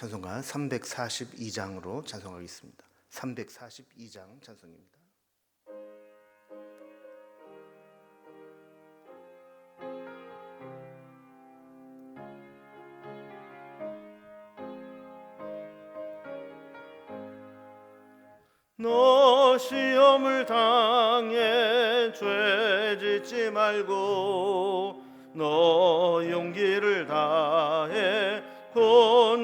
찬송가 342장으로 찬송하겠습니다. 342장 찬송입니다. 너 시험을 당해 죄 짓지 말고 너 용기를 다해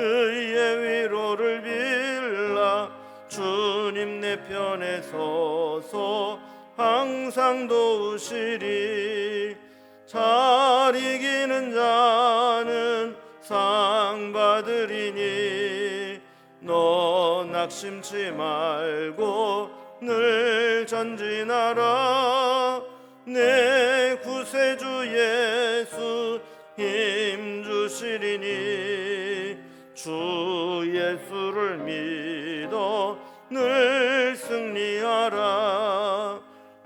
그의 위로를 빌라 주님 내 편에 서서 항상 도우시리. 잘 이기는 자는 상 받으리니 너 낙심치 말고 늘 전진하라. 내 구세주 예수 힘 주시리니 주 예수를 믿어 늘 승리하라.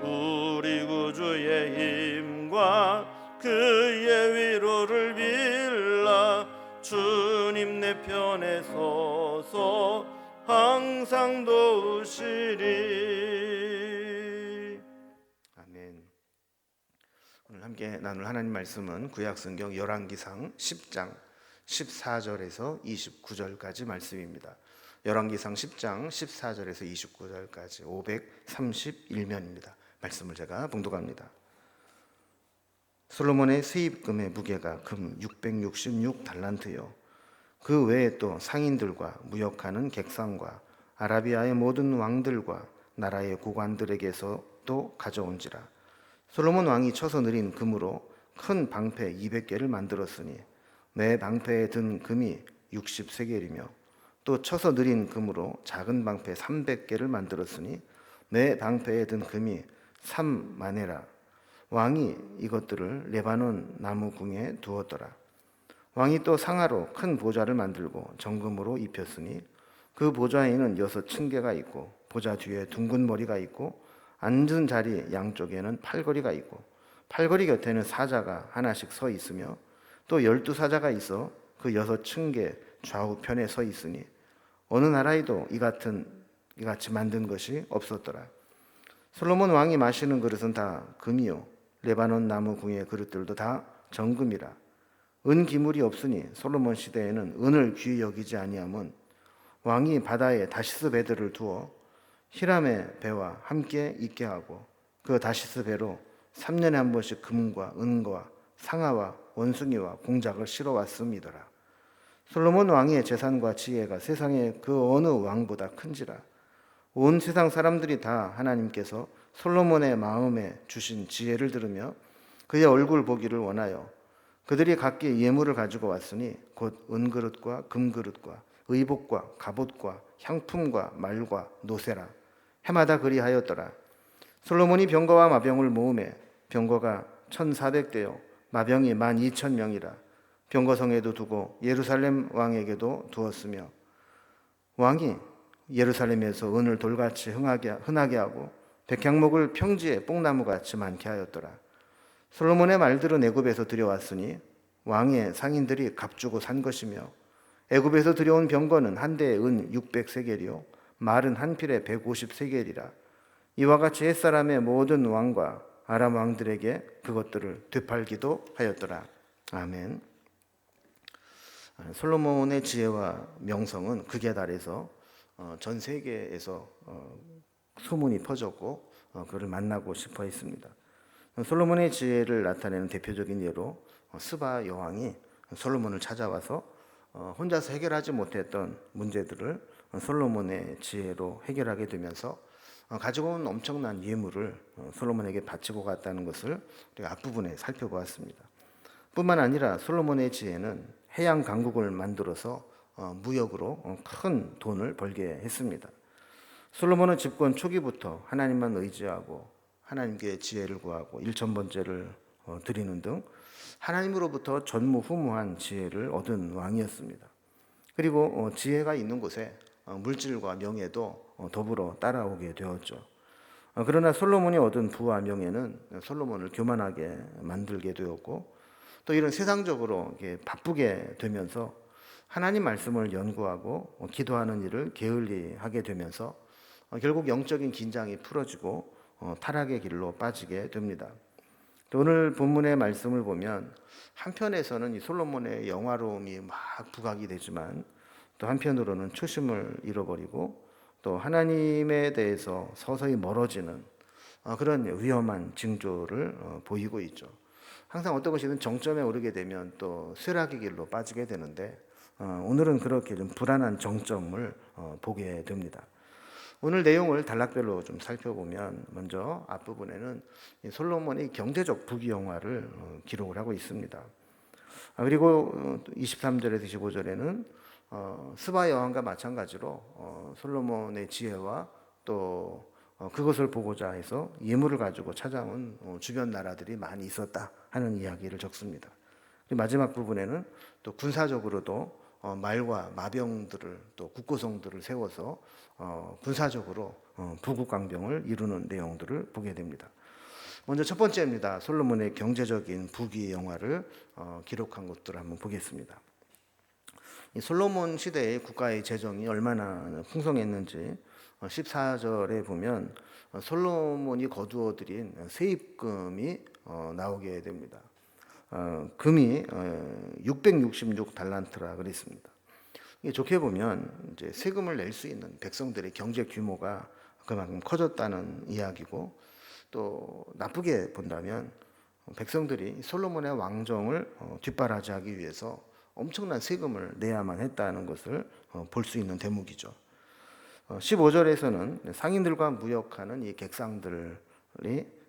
우리 구주의 힘과 그의 위로를 빌라. 주님 내 편에 서서 항상 도우시리. 아멘. 오늘 함께 나눌 하나님 말씀은 구약성경 열왕기상 10장 14절에서 29절까지 말씀입니다. 열왕기상 10장 14절에서 29절까지 531면입니다. 말씀을 제가 봉독합니다. 솔로몬의 세입금의 무게가 금 666 달란트요. 그 외에 또 상인들과 무역하는 객상과 아라비아의 모든 왕들과 나라의 고관들에게서도 가져온지라. 솔로몬 왕이 쳐서 느린 금으로 큰 방패 200개를 만들었으니 매 방패에 든 금이 60세겔이며 또 쳐서 느린 금으로 작은 방패 300개를 만들었으니 매 방패에 든 금이 3마네라. 왕이 이것들을 레바논 나무 궁에 두었더라. 왕이 또 상하로 큰 보좌를 만들고 정금으로 입혔으니 그 보좌에는 여섯 층계가 있고 보좌 뒤에 둥근 머리가 있고 앉은 자리 양쪽에는 팔걸이가 있고 팔걸이 곁에는 사자가 하나씩 서 있으며 또 열두 사자가 있어 그 여섯 층계 좌우편에 서 있으니 어느 나라에도 이 같은 이같이 만든 것이 없었더라. 솔로몬 왕이 마시는 그릇은 다 금이요 레바논 나무 궁의 그릇들도 다 정금이라. 은 기물이 없으니 솔로몬 시대에는 은을 귀히 여기지 아니함은 왕이 바다에 다시스 배들을 두어 히람의 배와 함께 있게 하고 그 다시스 배로 3년에 한 번씩 금과 은과 상아와 원숭이와 공작을 실어 왔음이더라. 솔로몬 왕의 재산과 지혜가 세상의 그 어느 왕보다 큰지라. 온 세상 사람들이 다 하나님께서 솔로몬의 마음에 주신 지혜를 들으며 그의 얼굴 보기를 원하여 그들이 각기 예물을 가지고 왔으니 곧 은그릇과 금그릇과 의복과 갑옷과 향품과 말과 노세라 해마다 그리하였더라. 솔로몬이 병거와 마병을 모음에 병거가 1400대요 마병이 12,000명이라 병거성에도 두고 예루살렘 왕에게도 두었으며 왕이 예루살렘에서 은을 돌같이 흔하게 하고 백향목을 평지에 뽕나무같이 많게 하였더라. 솔로몬의 말들은 애굽에서 들여왔으니 왕의 상인들이 값주고 산 것이며 애굽에서 들여온 병거는 한 대에 은 600세겔이요 말은 한 필에 150세겔이라 이와 같이 햇사람의 모든 왕과 아람 왕들에게 그것들을 되팔기도 하였더라. 아멘. 아, 솔로몬의 지혜와 명성은 극에 달해서 어, 전 세계에서 어, 소문이 퍼졌고 어, 그를 만나고 싶어 했습니다. 솔로몬의 지혜를 나타내는 대표적인 예로 어, 스바 여왕이 솔로몬을 찾아와서 어, 혼자서 해결하지 못했던 문제들을 어, 솔로몬의 지혜로 해결하게 되면서 어, 가지고 온 엄청난 예물을 어, 솔로몬에게 바치고 갔다는 것을 우리가 앞부분에 살펴보았습니다. 뿐만 아니라 솔로몬의 지혜는 해양 강국을 만들어서 어, 무역으로 어, 큰 돈을 벌게 했습니다. 솔로몬은 집권 초기부터 하나님만 의지하고 하나님께 지혜를 구하고 일천번째를 어, 드리는 등 하나님으로부터 전무후무한 지혜를 얻은 왕이었습니다. 그리고 어, 지혜가 있는 곳에 어, 물질과 명예도 어, 더불어 따라오게 되었죠. 어, 그러나 솔로몬이 얻은 부와 명예는 솔로몬을 교만하게 만들게 되었고 또 이런 세상적으로 바쁘게 되면서 하나님 말씀을 연구하고 어, 기도하는 일을 게을리하게 되면서 어, 결국 영적인 긴장이 풀어지고 어, 타락의 길로 빠지게 됩니다. 또 오늘 본문의 말씀을 보면 한편에서는 이 솔로몬의 영화로움이 막 부각이 되지만 또 한편으로는 초심을 잃어버리고 또 하나님에 대해서 서서히 멀어지는 어, 그런 위험한 징조를 어, 보이고 있죠. 항상 어떤 것이든 정점에 오르게 되면 또 쇠락의 길로 빠지게 되는데 어, 오늘은 그렇게 좀 불안한 정점을 어, 보게 됩니다. 오늘 내용을 단락별로 좀 살펴보면 먼저 앞부분에는 이 솔로몬이 경제적 부귀영화를 어, 기록을 하고 있습니다. 아, 그리고 어, 23절에서 25절에는 어, 스바 여왕과 마찬가지로 어, 솔로몬의 지혜와 또 어, 그것을 보고자 해서 예물을 가지고 찾아온 어, 주변 나라들이 많이 있었다 하는 이야기를 적습니다. 마지막 부분에는 또 군사적으로도 어, 말과 마병들을 또 국고성들을 세워서 어, 군사적으로 어, 부국강병을 이루는 내용들을 보게 됩니다. 먼저 첫 번째입니다. 솔로몬의 경제적인 부귀 영화를 어, 기록한 것들을 한번 보겠습니다. 이 솔로몬 시대의 국가의 재정이 얼마나 풍성했는지 어, 14절에 보면 어, 솔로몬이 거두어들인 세입금이 어, 나오게 됩니다. 어, 금이 어, 666 달란트라 그랬습니다. 좋게 보면 이제 세금을 낼 수 있는 백성들의 경제 규모가 그만큼 커졌다는 이야기고 또 나쁘게 본다면 백성들이 솔로몬의 왕정을 어, 뒷바라지하기 위해서 엄청난 세금을 내야만 했다는 것을 어, 볼수 있는 대목이죠. 15절에서는 상인들과 무역하는 이 객상들이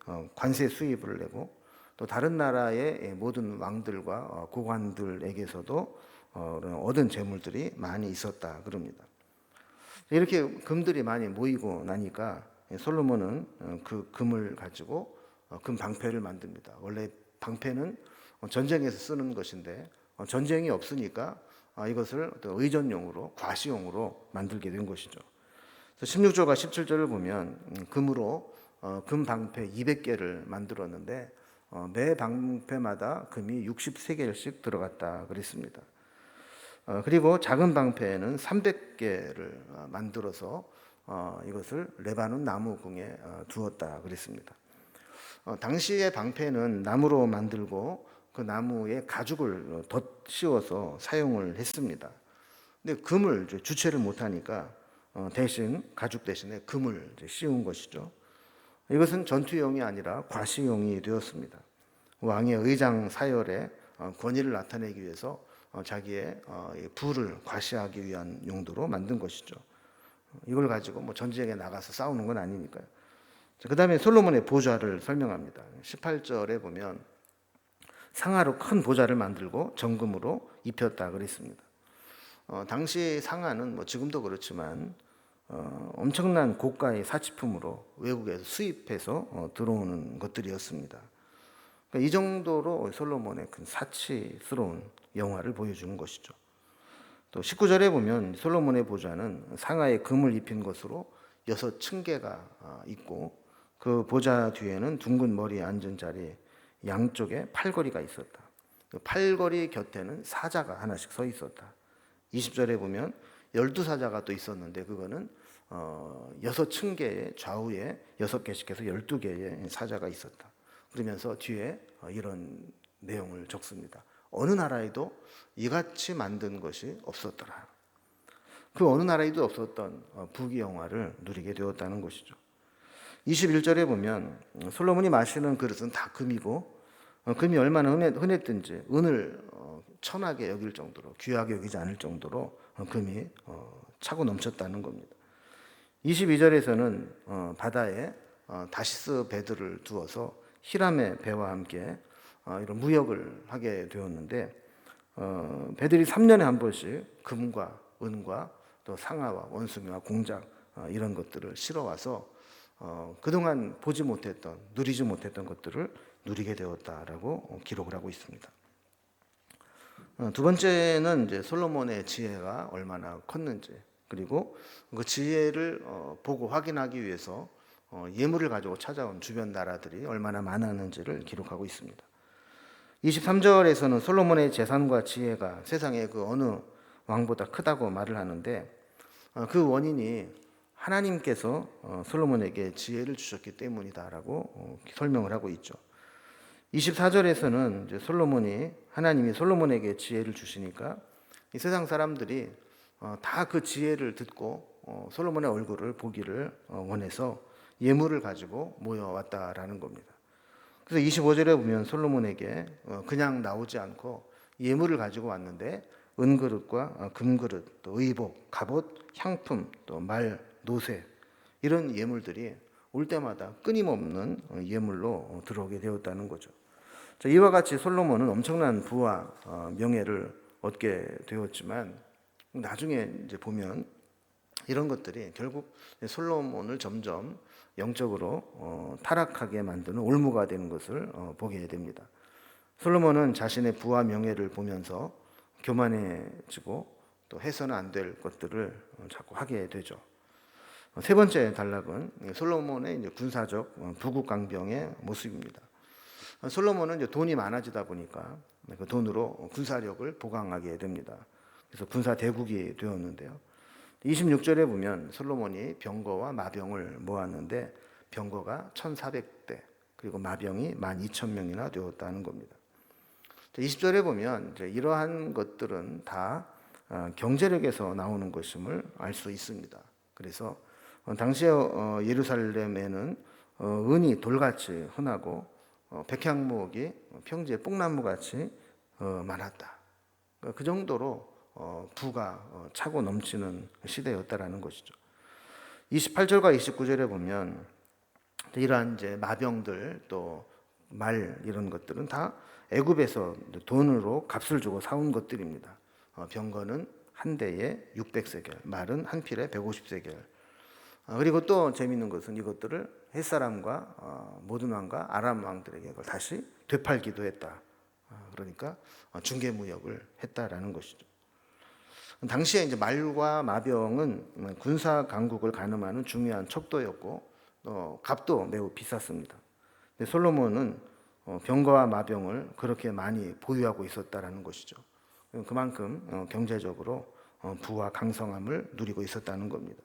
어, 관세 수입을 내고 또 다른 나라의 모든 왕들과 어, 고관들에게서도 어, 얻은 재물들이 많이 있었다 그럽니다. 이렇게 금들이 많이 모이고 나니까 솔로몬은 어, 그 금을 가지고 어, 금 방패를 만듭니다. 원래 방패는 어, 전쟁에서 쓰는 것인데 어, 전쟁이 없으니까 아, 이것을 의전용으로 과시용으로 만들게 된 것이죠. 그래서 16절과 17절을 보면 음, 금으로 어, 금 방패 200개를 만들었는데 어, 매 방패마다 금이 63개씩 들어갔다 그랬습니다. 어, 그리고 작은 방패에는 300개를 어, 만들어서 어, 이것을 레바논 나무궁에 어, 두었다 그랬습니다. 어, 당시의 방패는 나무로 만들고 그 나무에 가죽을 어, 덧씌워서 사용을 했습니다. 근데 금을 주체를 못하니까 어, 대신 가죽 대신에 금을 씌운 것이죠. 이것은 전투용이 아니라 과시용이 되었습니다. 왕의 의장 사열에 어, 권위를 나타내기 위해서 어, 자기의 부를 과시하기 위한 용도로 만든 것이죠. 이걸 가지고 뭐 전쟁에 나가서 싸우는 건 아니니까요. 그 다음에 솔로몬의 보좌를 설명합니다. 18절에 보면 상하로 큰 보좌를 만들고 정금으로 입혔다 그랬습니다. 어, 당시 상하는 뭐 지금도 그렇지만 어, 엄청난 고가의 사치품으로 외국에서 수입해서 어, 들어오는 것들이었습니다. 그러니까 이 정도로 솔로몬의 큰 사치스러운 영화를 보여주는 것이죠. 또 19절에 보면 솔로몬의 보좌는 상하에 금을 입힌 것으로 여섯 층계가 아, 있고 그 보좌 뒤에는 둥근 머리에 앉은 자리에 양쪽에 팔걸이가 있었다. 그 팔걸이 곁에는 사자가 하나씩 서 있었다. 20절에 보면 열두 사자가 또 있었는데 그거는 어, 여섯 층계의 좌우에 여섯 개씩 해서 열두 개의 사자가 있었다. 그러면서 뒤에 어, 이런 내용을 적습니다. 어느 나라에도 이같이 만든 것이 없었더라. 그 어느 나라에도 없었던 어, 부귀 영화를 누리게 되었다는 것이죠. 21절에 보면 음, 솔로몬이 마시는 그릇은 다 금이고 어, 금이 얼마나 흔했, 흔했든지 은을 어, 천하게 여길 정도로 귀하게 여기지 않을 정도로 어, 금이 어, 차고 넘쳤다는 겁니다. 22절에서는 어, 바다에 어, 다시스 배들을 두어서 히람의 배와 함께 어, 이런 무역을 하게 되었는데 어, 배들이 3년에 한 번씩 금과 은과 또 상아와 원숭이와 공작 어, 이런 것들을 실어와서 어, 그동안 보지 못했던 누리지 못했던 것들을 누리게 되었다라고 어, 기록을 하고 있습니다. 어, 두 번째는 이제 솔로몬의 지혜가 얼마나 컸는지 그리고 그 지혜를 어, 보고 확인하기 위해서 어, 예물을 가지고 찾아온 주변 나라들이 얼마나 많았는지를 기록하고 있습니다. 23절에서는 솔로몬의 재산과 지혜가 세상의 그 어느 왕보다 크다고 말을 하는데 어, 그 원인이 하나님께서 어, 솔로몬에게 지혜를 주셨기 때문이다라고 어, 설명을 하고 있죠. 24절에서는 이제 솔로몬이 하나님이 솔로몬에게 지혜를 주시니까 이 세상 사람들이 다 그 지혜를 듣고 어, 솔로몬의 얼굴을 보기를 어, 원해서 예물을 가지고 모여왔다라는 겁니다. 그래서 25절에 보면 솔로몬에게 어, 그냥 나오지 않고 예물을 가지고 왔는데 은그릇과 어, 금그릇, 또 의복, 갑옷, 향품, 또 말, 노새 이런 예물들이 올 때마다 끊임없는 어, 예물로 어, 들어오게 되었다는 거죠. 자, 이와 같이 솔로몬은 엄청난 부와 어, 명예를 얻게 되었지만 나중에 이제 보면 이런 것들이 결국 솔로몬을 점점 영적으로 어, 타락하게 만드는 올무가 되는 것을 어, 보게 됩니다. 솔로몬은 자신의 부와 명예를 보면서 교만해지고 또 해서는 안 될 것들을 어, 자꾸 하게 되죠. 어, 세 번째 단락은 솔로몬의 군사적 어, 부국강병의 모습입니다. 어, 솔로몬은 이제 돈이 많아지다 보니까 그 돈으로 군사력을 보강하게 됩니다. 그래서 군사 대국이 되었는데요. 26절에 보면 솔로몬이 병거와 마병을 모았는데 병거가 1,400대 그리고 마병이 12,000명이나 되었다는 겁니다. 20절에 보면 이러한 것들은 다 어, 경제력에서 나오는 것임을 알 수 있습니다. 그래서 어, 당시에 어, 예루살렘에는 은이 돌같이 흔하고 백향목이 평지에 뽕나무 같이 많았다. 그 정도로 어, 부가 어, 차고 넘치는 시대였다라는 것이죠. 28절과 29절에 보면 이러한 이제 마병들 또 말 이런 것들은 다 애굽에서 돈으로 값을 주고 사온 것들입니다. 어, 병거는 한 대에 600세겔, 말은 한 필에 150세겔. 어, 그리고 또 재미있는 것은 이것들을 햇사람과 어, 모든 왕과 아람 왕들에게 그걸 다시 되팔기도 했다. 어, 그러니까 어, 중개 무역을 했다라는 것이죠. 당시에 이제 말과 마병은 군사 강국을 가늠하는 중요한 척도였고 어, 값도 매우 비쌌습니다. 근데 솔로몬은 어, 병거와 마병을 그렇게 많이 보유하고 있었다라는 것이죠. 그만큼 어, 경제적으로 어, 부와 강성함을 누리고 있었다는 겁니다.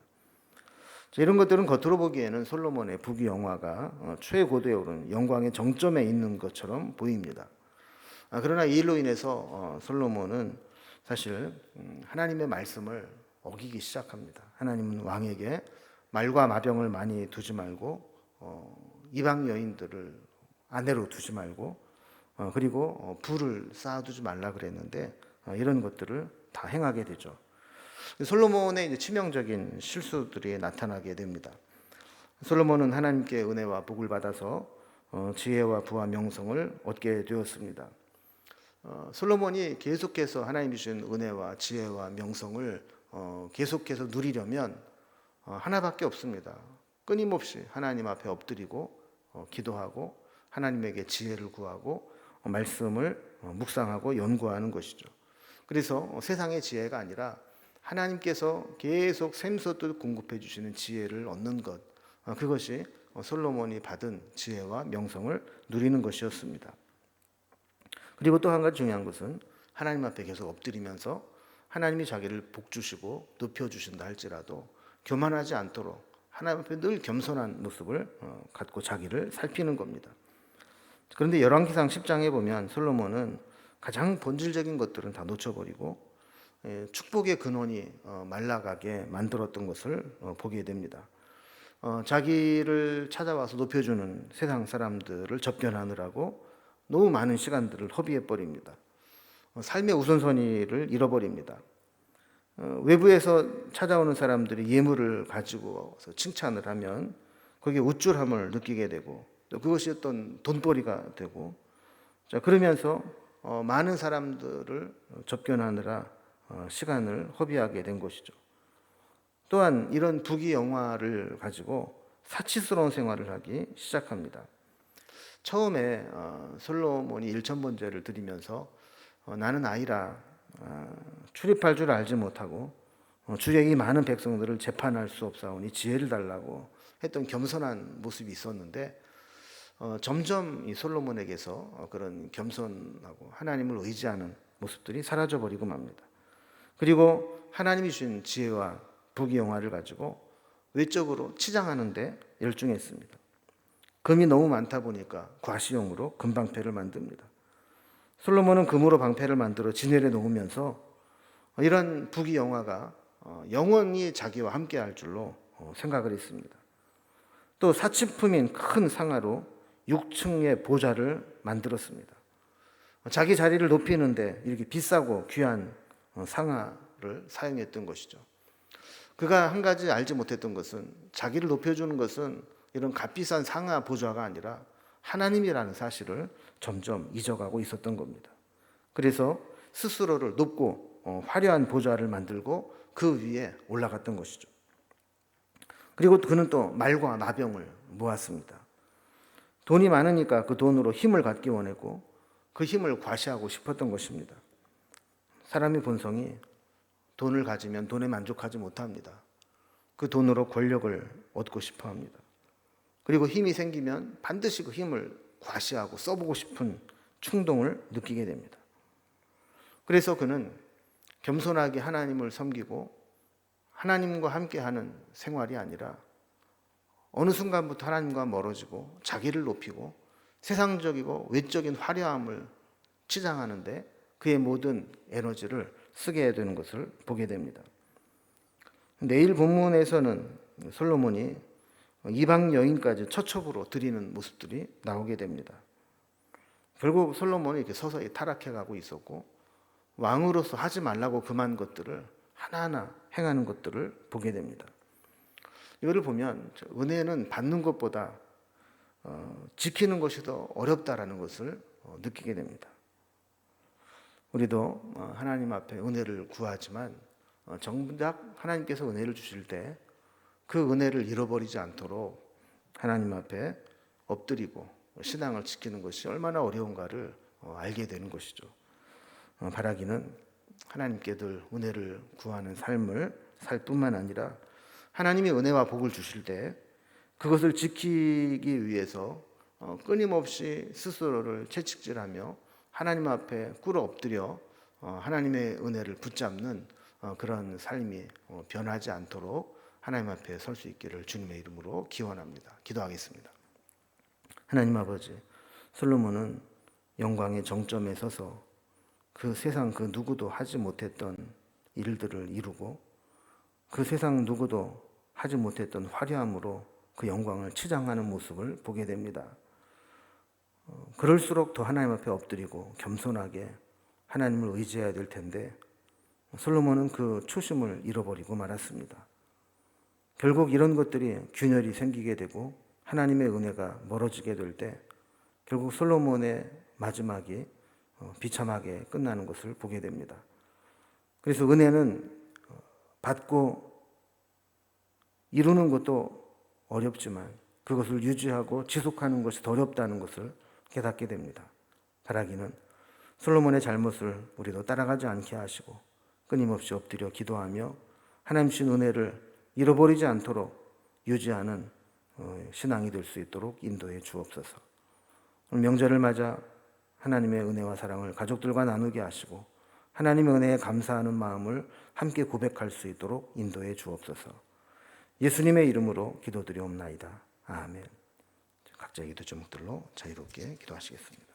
자, 이런 것들은 겉으로 보기에는 솔로몬의 부귀 영화가 어, 최고도에 오른 영광의 정점에 있는 것처럼 보입니다. 아, 그러나 이 일로 인해서 어, 솔로몬은 사실 음, 하나님의 말씀을 어기기 시작합니다. 하나님은 왕에게 말과 마병을 많이 두지 말고 어, 이방 여인들을 아내로 두지 말고 어, 그리고 어, 불을 쌓아두지 말라 그랬는데 어, 이런 것들을 다 행하게 되죠. 솔로몬의 치명적인 실수들이 나타나게 됩니다. 솔로몬은 하나님께 은혜와 복을 받아서 어, 지혜와 부와 명성을 얻게 되었습니다. 어, 솔로몬이 계속해서 하나님 주신 은혜와 지혜와 명성을 어, 계속해서 누리려면 어, 하나밖에 없습니다. 끊임없이 하나님 앞에 엎드리고 어, 기도하고 하나님에게 지혜를 구하고 어, 말씀을 어, 묵상하고 연구하는 것이죠. 그래서 어, 세상의 지혜가 아니라 하나님께서 계속 샘솟듯 공급해 주시는 지혜를 얻는 것 어, 그것이 어, 솔로몬이 받은 지혜와 명성을 누리는 것이었습니다. 그리고 또 한 가지 중요한 것은 하나님 앞에 계속 엎드리면서 하나님이 자기를 복 주시고 높여 주신다 할지라도 교만하지 않도록 하나님 앞에 늘 겸손한 모습을 어, 갖고 자기를 살피는 겁니다. 그런데 열왕기상 10장에 보면 솔로몬은 가장 본질적인 것들은 다 놓쳐버리고 예, 축복의 근원이 어, 말라가게 만들었던 것을 어, 보게 됩니다. 어, 자기를 찾아와서 높여주는 세상 사람들을 접견하느라고 너무 많은 시간들을 허비해 버립니다. 어, 삶의 우선순위를 잃어버립니다. 어, 외부에서 찾아오는 사람들이 예물을 가지고 칭찬을 하면 거기에 우쭐함을 느끼게 되고 또 그것이 어떤 돈벌이가 되고 자 그러면서 어, 많은 사람들을 접견하느라 어, 시간을 허비하게 된 것이죠. 또한 이런 부귀 영화를 가지고 사치스러운 생활을 하기 시작합니다. 처음에 어, 솔로몬이 일천 번제를 드리면서 어, 나는 아이라 어, 출입할 줄 알지 못하고 어, 주의 이 많은 백성들을 재판할 수 없사오니 지혜를 달라고 했던 겸손한 모습이 있었는데 어, 점점 이 솔로몬에게서 어, 그런 겸손하고 하나님을 의지하는 모습들이 사라져 버리고 맙니다. 그리고 하나님이 주신 지혜와 부귀영화를 가지고 외적으로 치장하는데 열중했습니다. 금이 너무 많다 보니까 과시용으로 금방패를 만듭니다. 솔로몬은 금으로 방패를 만들어 진열에 놓으면서 이런 부귀 영화가 어, 영원히 자기와 함께 할 줄로 어, 생각을 했습니다. 또 사치품인 큰 상하로 6층의 보좌를 만들었습니다. 자기 자리를 높이는데 이렇게 비싸고 귀한 어, 상하를 사용했던 것이죠. 그가 한 가지 알지 못했던 것은 자기를 높여주는 것은 이런 값비싼 상하 보좌가 아니라 하나님이라는 사실을 점점 잊어가고 있었던 겁니다. 그래서 스스로를 높고 어, 화려한 보좌를 만들고 그 위에 올라갔던 것이죠. 그리고 그는 또 말과 나병을 모았습니다. 돈이 많으니까 그 돈으로 힘을 갖기 원했고 그 힘을 과시하고 싶었던 것입니다. 사람의 본성이 돈을 가지면 돈에 만족하지 못합니다. 그 돈으로 권력을 얻고 싶어 합니다. 그리고 힘이 생기면 반드시 그 힘을 과시하고 써보고 싶은 충동을 느끼게 됩니다. 그래서 그는 겸손하게 하나님을 섬기고 하나님과 함께하는 생활이 아니라 어느 순간부터 하나님과 멀어지고 자기를 높이고 세상적이고 외적인 화려함을 치장하는데 그의 모든 에너지를 쓰게 되는 것을 보게 됩니다. 내일 본문에서는 솔로몬이 이방 여인까지 처첩으로 드리는 모습들이 나오게 됩니다. 결국 솔로몬이 이렇게 서서히 타락해 가고 있었고 왕으로서 하지 말라고 금한 것들을 하나하나 행하는 것들을 보게 됩니다. 이거를 보면 은혜는 받는 것보다 어, 지키는 것이 더 어렵다라는 것을 어, 느끼게 됩니다. 우리도 어, 하나님 앞에 은혜를 구하지만 어, 정작 하나님께서 은혜를 주실 때 그 은혜를 잃어버리지 않도록 하나님 앞에 엎드리고 신앙을 지키는 것이 얼마나 어려운가를 어, 알게 되는 것이죠. 바라기는 하나님께 늘 은혜를 구하는 삶을 살 뿐만 아니라 하나님이 은혜와 복을 주실 때 그것을 지키기 위해서 끊임없이 스스로를 채찍질하며 하나님 앞에 꿇어 엎드려 하나님의 은혜를 붙잡는 그런 삶이 변하지 않도록 하나님 앞에 설 수 있기를 주님의 이름으로 기원합니다. 기도하겠습니다. 하나님 아버지, 솔로몬은 영광의 정점에 서서 그 세상 그 누구도 하지 못했던 일들을 이루고 그 세상 누구도 하지 못했던 화려함으로 그 영광을 치장하는 모습을 보게 됩니다. 어, 그럴수록 더 하나님 앞에 엎드리고 겸손하게 하나님을 의지해야 될 텐데 솔로몬은 그 초심을 잃어버리고 말았습니다. 결국 이런 것들이 균열이 생기게 되고 하나님의 은혜가 멀어지게 될 때 결국 솔로몬의 마지막이 어, 비참하게 끝나는 것을 보게 됩니다. 그래서 은혜는 어, 받고 이루는 것도 어렵지만 그것을 유지하고 지속하는 것이 더 어렵다는 것을 깨닫게 됩니다. 바라기는 솔로몬의 잘못을 우리도 따라가지 않게 하시고 끊임없이 엎드려 기도하며 하나님 신 은혜를 잃어버리지 않도록 유지하는 어, 신앙이 될 수 있도록 인도해 주옵소서. 명절을 맞아 하나님의 은혜와 사랑을 가족들과 나누게 하시고 하나님의 은혜에 감사하는 마음을 함께 고백할 수 있도록 인도해 주옵소서. 예수님의 이름으로 기도드리옵나이다. 아멘. 각자 기도 제목들로 자유롭게 기도하시겠습니다.